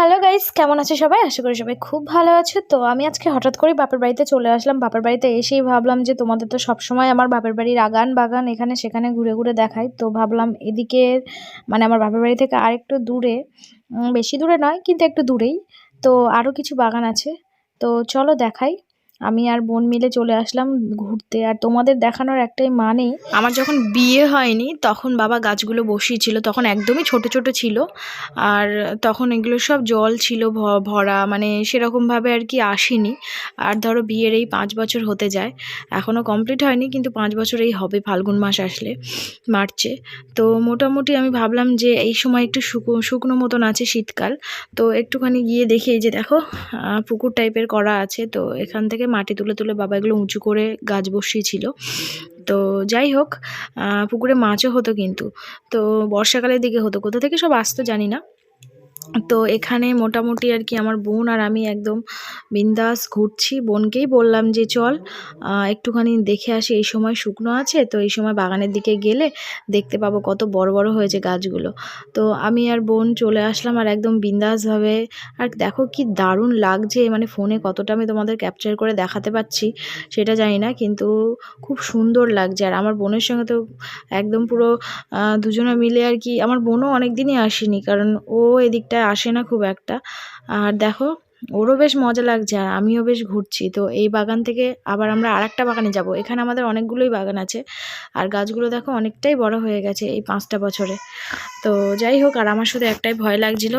Hello guys, কেমন আছে সবাই? আশা করি সবাই খুব ভালো আছে। তো আমি আজকে হঠাৎ করে বাপের বাড়িতে চলে আসলাম। বাপের বাড়িতে এসেই ভাবলাম যে তোমাদের তো সবসময় আমার বাপের বাড়ির আগান বাগান এখানে সেখানে ঘুরে ঘুরে দেখাই। তো ভাবলাম এদিকে মানে আমার বাপের বাড়ি থেকে আরেকটু দূরে বেশি দূরে নয়, কিন্তু একটু দূরেই। তো আরও কিছু বাগান আছে। তো চলো দেখাই। আমি আর বোন মিলে চলে আসলাম ঘুরতে। আর তোমাদের দেখানোর একটাই মানে আমার যখন বিয়ে হয়নি, তখন বাবা গাছগুলো বসিয়েছিল, তখন একদমই ছোট ছোট ছিল। আর তখন এগুলো সব জল ছিল ভরা মানে সেরকমভাবে আর কি আসেনি। আর ধরো বিয়ের এই পাঁচ বছর হতে যায় এখনও কমপ্লিট হয়নি, কিন্তু পাঁচ বছর এই হবে, ফাল্গুন মাস আসলে, মার্চে। তো মোটামুটি আমি ভাবলাম যে এই সময় একটু শুকনো শুকনো মতন আছে শীতকাল। তো একটুখানি গিয়ে দেখি যে দেখো পুকুর টাইপের করা আছে, তো এখান থেকে মাটি তুলে তুলে বাবা এগুলো উঁচু করে গাছ বসিয়েছিল। তো যাই হোক পুকুরে মাছও হতো কিন্তু। তো বর্ষাকালের দিকে হতো। কোথা থেকে সব আসতো জানি না। তো এখানে মোটামুটি আর কি আমার বোন আর আমি একদম বিন্দাস ঘুরছি। বোনকেই বললাম যে, চল একটুখানি দেখে আসি, এই সময় শুকনো আছে, তো এই সময় বাগানের দিকে গেলে দেখতে পাবো কত বড় বড় হয়েছে গাছগুলো। তো আমি আর বোন চলে আসলাম আর একদম বিন্দাসভাবে। আর দেখো কি দারুণ লাগছে মানে ফোনে কতটা আমি তোমাদের ক্যাপচার করে দেখাতে পাচ্ছি, সেটা জানি না, কিন্তু খুব সুন্দর লাগছে। আর আমার বোনের সঙ্গে তো একদম পুরো দুজনে মিলে আর কি, আমার বোনও অনেক দিনই আসেনি, কারণ ও এদিকটায় আসে না খুব একটা। আর দেখো, ওরও বেশ মজা লাগছে আর আমিও বেশ ঘুরছি। তো এই বাগান থেকে আবার আমরা আর একটা বাগানে যাব। এখানে আমাদের অনেকগুলোই বাগান আছে। আর গাছগুলো দেখো অনেকটাই বড় হয়ে গেছে এই পাঁচটা বছরে। তো যাই হোক, আর আমার শুধু একটাই ভয় লাগছিল।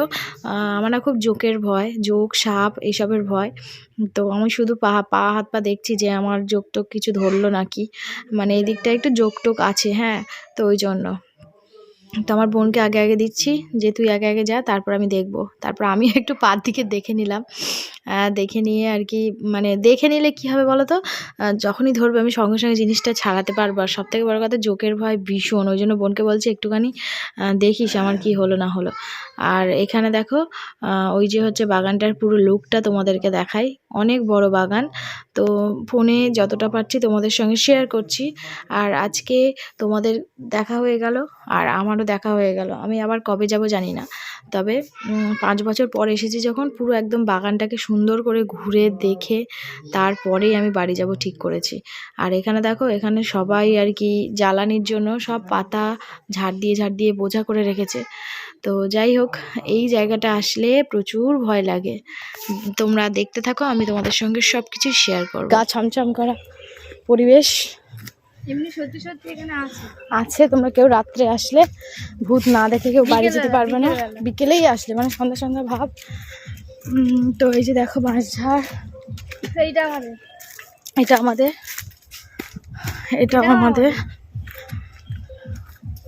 আমার না খুব জোকের ভয়, জোক, সাপ এইসবের ভয়। তো আমি শুধু পা পা, হাত, পা দেখছি যে আমার জোক টোক কিছু ধরলো নাকি। মানে এই দিকটা একটু জোক টোক আছে হ্যাঁ তো ওই জন্য। তো আমার বোনকে আগে আগে দিচ্ছি যে তুই আগে আগে যা, তারপর আমি দেখব। তারপর আমি একটু পার দিকে দেখে নিলাম। দেখে নিয়ে আর কি মানে দেখে নিলে কি হবে বলো তো যখনই ধরবে আমি সঙ্গে সঙ্গে জিনিসটা ছাড়াতে পারব। আর সব থেকে বড় কথা, জোকের ভয় ভীষণ। ওই জন্য বোনকে বলছি, একটুখানি দেখিস আমার কি হলো না হলো। আর এখানে দেখো ওই যে হচ্ছে বাগানটার পুরো লুকটা তোমাদেরকে দেখাই। অনেক বড় বাগান। তো ফোনে যতটা পারছি তোমাদের সঙ্গে শেয়ার করছি। আর আজকে তোমাদের দেখা হয়ে গেল, আর আমারও দেখা হয়ে গেল। আমি আবার কবে যাব জানি না। তবে পাঁচ বছর পর এসেছি যখন পুরো একদম বাগানটাকে সুন্দর করে ঘুরে দেখে তারপরেই আমি বাড়ি যাব ঠিক করেছি। আর এখানে দেখো এখানে সবাই আর কি জ্বালানির জন্য সব পাতা ঝাড় দিয়ে ঝাড় দিয়ে বোঝা করে রেখেছে। তো যাই হোক এই জায়গাটা আসলে প্রচুর ভয় লাগে। তোমরা দেখতে থাকো আমি তোমাদের সঙ্গে সব কিছু শেয়ার করব। গা ছমছম করা পরিবেশ। এমনি সত্যি সত্যি এখানে আছে। আছে তোমরা কেউ রাত্রে আসলে ভূত না দেখে কেউ বাড়ি যেতে পারবে না। বিকেলেই আসলে মানে সন্ধ্যা সন্ধ্যা ভাব। তো এই যে দেখো বাঁশঝাড় হবে এটা আমাদের। এটাও আমাদের।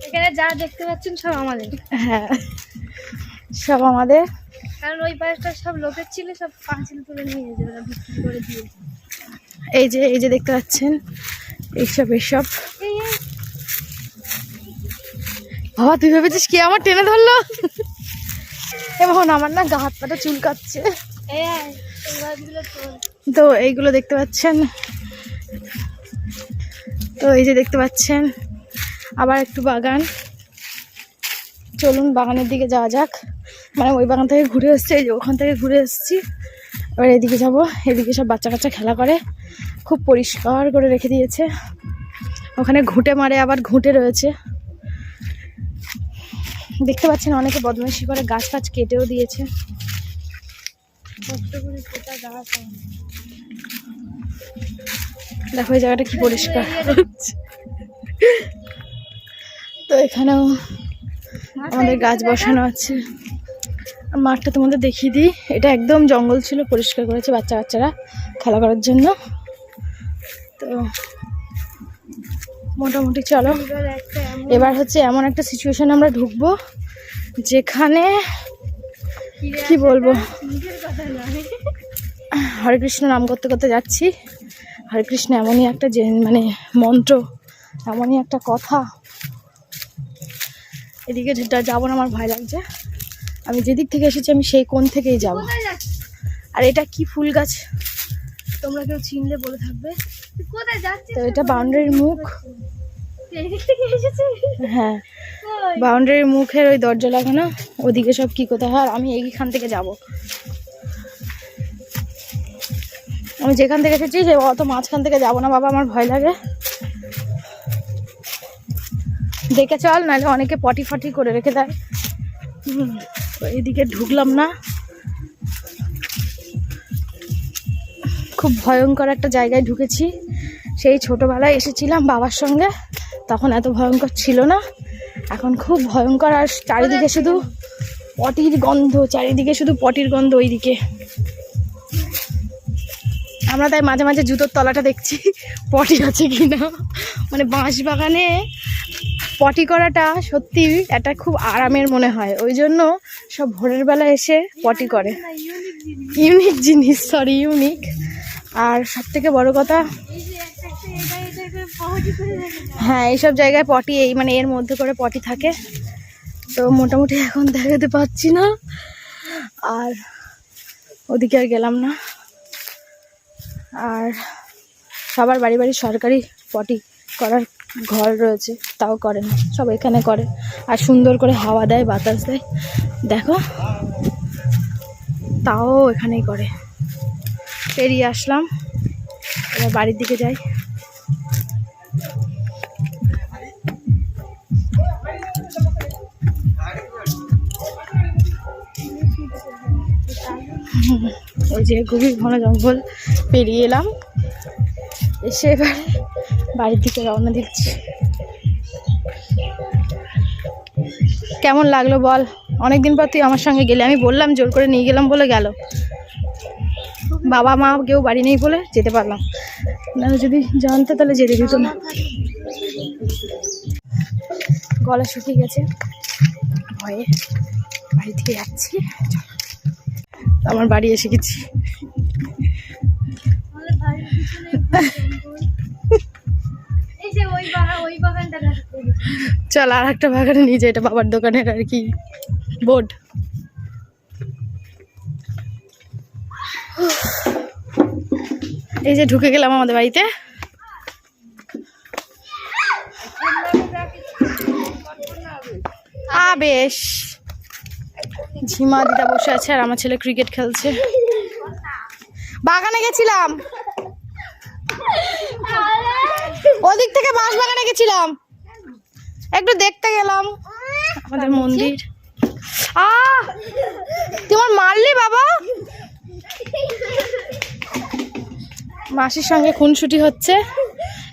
এখানে যা দেখতে পাচ্ছেন সব আমাদের। হ্যাঁ সব আমাদের। কারণ ওই পাশটা সব লোকের ছিল সব পাঁচিল তুলে নিয়ে যেতে ওরা বিক্রি করে দিয়ে। এই যে এই যে দেখতে পাচ্ছেন? এইসব এইসব। এই এই, বাবা তুই ভেবেছিস কি আমার টেনে ধরলো? এবং আমার না গা হাত পাটা চুলকাচ্ছে। তো এইগুলো দেখতে পাচ্ছেন। তো এই যে দেখতে পাচ্ছেন, আবার একটু বাগান। চলুন, বাগানের দিকে যাওয়া যাক। মানে ওই বাগান থেকে ঘুরে এসছি, এই যে ওখান থেকে ঘুরে এসেছি। এবার এদিকে যাব, এদিকে সব বাচ্চা কাচ্চা খেলা করে। খুব পরিষ্কার করে রেখে দিয়েছে। ওখানে ঘুঁটে মারে, আবার ঘুঁটে রয়েছে। দেখতে পাচ্ছেন অনেকে বদমাইশি করে গাছ ফাছ কেটেও দিয়েছে। দেখো, এই জায়গাটা কি পরিষ্কার। তো এখানেও আমাদের গাছ বসানো আছে। মাঠটা তোমাদের দেখিয়ে দিই। এটা একদম জঙ্গল ছিল, পরিষ্কার করেছে বাচ্চা বাচ্চারা খেলা করার জন্য। তো মোটামুটি চলো। এবার হচ্ছে এমন একটা সিচুয়েশন আমরা ঢুকবো, যেখানে কি বলব? হরে কৃষ্ণ নাম করতে করতে যাচ্ছি। হরে কৃষ্ণ, এমনই একটা যে মানে মন্ত্র, এমনই একটা কথা। এদিকে যেটা যাব না, আমার ভয় লাগছে। আমি যেদিক থেকে এসেছি, আমি সেই কোণ থেকেই যাব। আর এটা কি ফুল গাছ? তোমরা কেউ চিনলে বলে থাকবে। তো এটা বাউন্ডারির মুখ। হ্যাঁ। বাউন্ডারির মুখের ওই দরজা লাগে না ওদিকে সব কি কোথায় হয় আর আমি এইখান থেকে যাব। আমি যেখান থেকে এসেছি সে অত মাঝখান থেকে যাব না বাবা আমার ভয় লাগে। দেখে চল নাহলে অনেকে পটি ফটি করে রেখে দেয়। এদিকে ঢুকলাম না। খুব ভয়ঙ্কর একটা জায়গায় ঢুকেছি। সেই ছোটোবেলায় এসেছিলাম বাবার সঙ্গে। তখন এত ভয়ঙ্কর ছিল না। এখন খুব ভয়ঙ্কর আর চারিদিকে শুধু পটির গন্ধ, চারিদিকে শুধু পটির গন্ধ ওইদিকে। আমরা তাই মাঝে মাঝে জুতোর তলাটা দেখছি, পটি আছে কিনা। মানে বাঁশ বাগানে পটি করাটা সত্যি একটা খুব আরামের মনে হয়। ওই জন্য সব ভোরের বেলা এসে পটি করে। ইউনিক জিনিস, সরি, ইউনিক। আর সব থেকে বড় কথা। হ্যাঁ এইসব জায়গায় পটি এই মানে এর মধ্যে করে পটি থাকে। তো মোটামুটি এখন দেখাতে পাচ্ছি না। আর ওদিকে আর গেলাম না। আর সবার বাড়ি বাড়ি সরকারি পটি করার ঘর রয়েছে, তাও করে না, সব এখানে করে। আর সুন্দর করে হাওয়া দেয়, বাতাস দেয়। দেখো, তাও এখানেই করে। পেরিয়ে আসলাম। এবার বাড়ির দিকে যাই। ওই যে গভীর ঘন জঙ্গল, পেরিয়ে এলাম। এসে এবার বাড়ির দিকে রওনা দিচ্ছি। কেমন লাগল বল? অনেকদিন পর তুই আমার সঙ্গে গেলে, আমি বললাম জোর করে নিয়ে গেলাম বলে গেল। বাবা মা কেউ বাড়ি নেই বলে যেতে পারলাম। না, যদি জানতে তাহলে যেতে দিত না। গলা শুকিয়ে গেছে। ভয়ে বাড়ি থেকে যাচ্ছি। আমার বাড়ি এসে গেছি। চল, আর একটা বাগানে নিয়ে যাই। এটা বাবার দোকানের আর কি বোর্ড। এই যে ঢুকে গেলাম আমাদের বাড়িতে। বেশ। ঝিমা দিদা বসে আছে আর আমার ছেলে ক্রিকেট খেলছে। বাগানে গেছিলাম। ওদিক থেকে বাঁশ বাগানে গেছিলাম। একটু দেখতে গেলাম। আমাদের মন্দির। আ তোমার মারলি বাবা? মাসির সঙ্গে খুনসুটি হচ্ছে।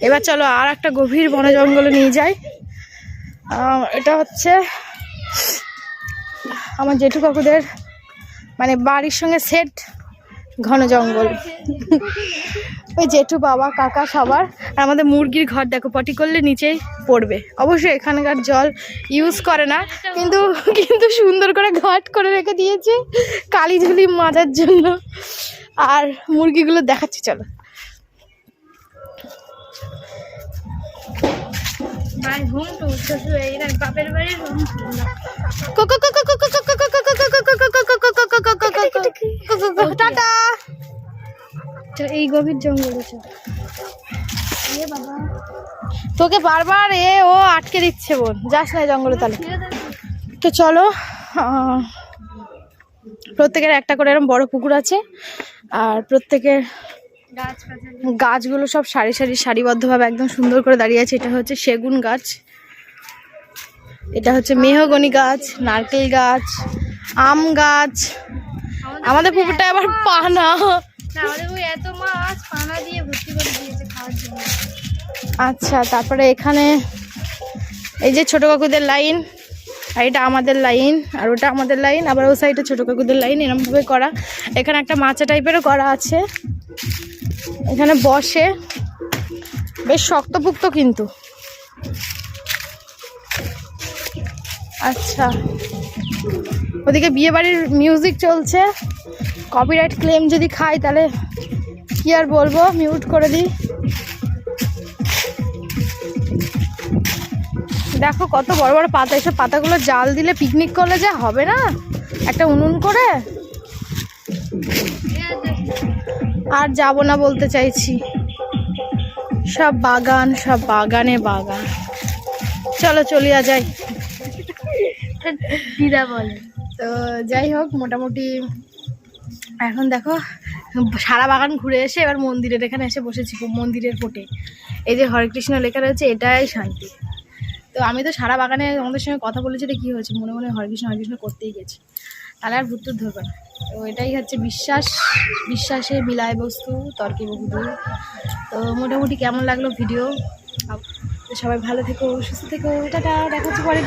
এবার চলো আর একটা গভীর বন জঙ্গলে নিয়ে যাই। এটা হচ্ছে আমার জেঠু কাকুদের মানে বাড়ির সঙ্গে সেট ঘন জঙ্গল। ওই জেঠু বাবা কাকা সবার আর আমাদের মুরগির ঘর দেখো পটি করলে নিচেই পড়বে অবশ্যই এখানকার জল ইউজ করে না কিন্তু কিন্তু সুন্দর করে ঘাট করে রেখে দিয়েছে কালি ঝুলি মাজার জন্য আর মুরগিগুলো দেখাচ্ছি চলো বাপের বাড়ির এই গভীর জঙ্গলে চল। তোকে বারবার এ ও আটকে দিচ্ছে বোন। যাস না জঙ্গলে তাহলে। তো চলো প্রত্যেকের একটা করে এরকম বড় পুকুর আছে। আর প্রত্যেকের গাছগুলো সব সারি সারি সারিবদ্ধভাবে একদম সুন্দর করে দাঁড়িয়ে আছে। এটা হচ্ছে সেগুন গাছ। এটা হচ্ছে মেহগনি গাছ নারকেল গাছ আম গাছ। আমাদের পুকুরটা আবার পানা। ওই এত মাছ পানা দিয়ে করে আচ্ছা তারপরে এখানে এই যে ছোট কাকুদের লাইন, আর এটা আমাদের লাইন, আর ওটা আমাদের লাইন, আবার ওই সাইডে ছোট কাকুদের লাইন, এরমভাবে করা। এখানে একটা মাচা টাইপেরও করা আছে। এখানে বসে। বেশ শক্তপুক্ত কিন্তু। আচ্ছা। ওদিকে বিয়ে বাড়ির মিউজিক চলছে। কপিরাইট ক্লেম যদি খাই তাহলে কি আর বলব? মিউট করে দিই। দেখো কত বড় বড় পাতা, এসব পাতাগুলো জাল দিলে পিকনিক করলে যা হবে না? একটা উনুন করে। আর যাব না বলতে চাইছি। সব বাগান, সব বাগানে বাগান। চলো চলিয়া যাই। দিদা বলে। তো যাই হোক, মোটামুটি এখন দেখো, সারা বাগান ঘুরে এসে এবার মন্দিরের এখানে এসে বসেছি মন্দিরের কোটে। এই যে হরে কৃষ্ণ লেখা রয়েছে, এটাই শান্তি। তো আমি তো সারা বাগানে আমাদের সঙ্গে কথা বলেছি তো কী হয়েছে, মনে মনে হরে কৃষ্ণ হরে কৃষ্ণ করতেই গেছি। তাহলে আর ভূত ধরবে না। তো এটাই হচ্ছে বিশ্বাস, বিশ্বাসে মিলায় বস্তু, তর্কে বহুদূর তো মোটামুটি কেমন লাগল ভিডিও সবাই ভালো থেকো, সুস্থ থেকো, টাটা, দেখা হচ্ছে পরে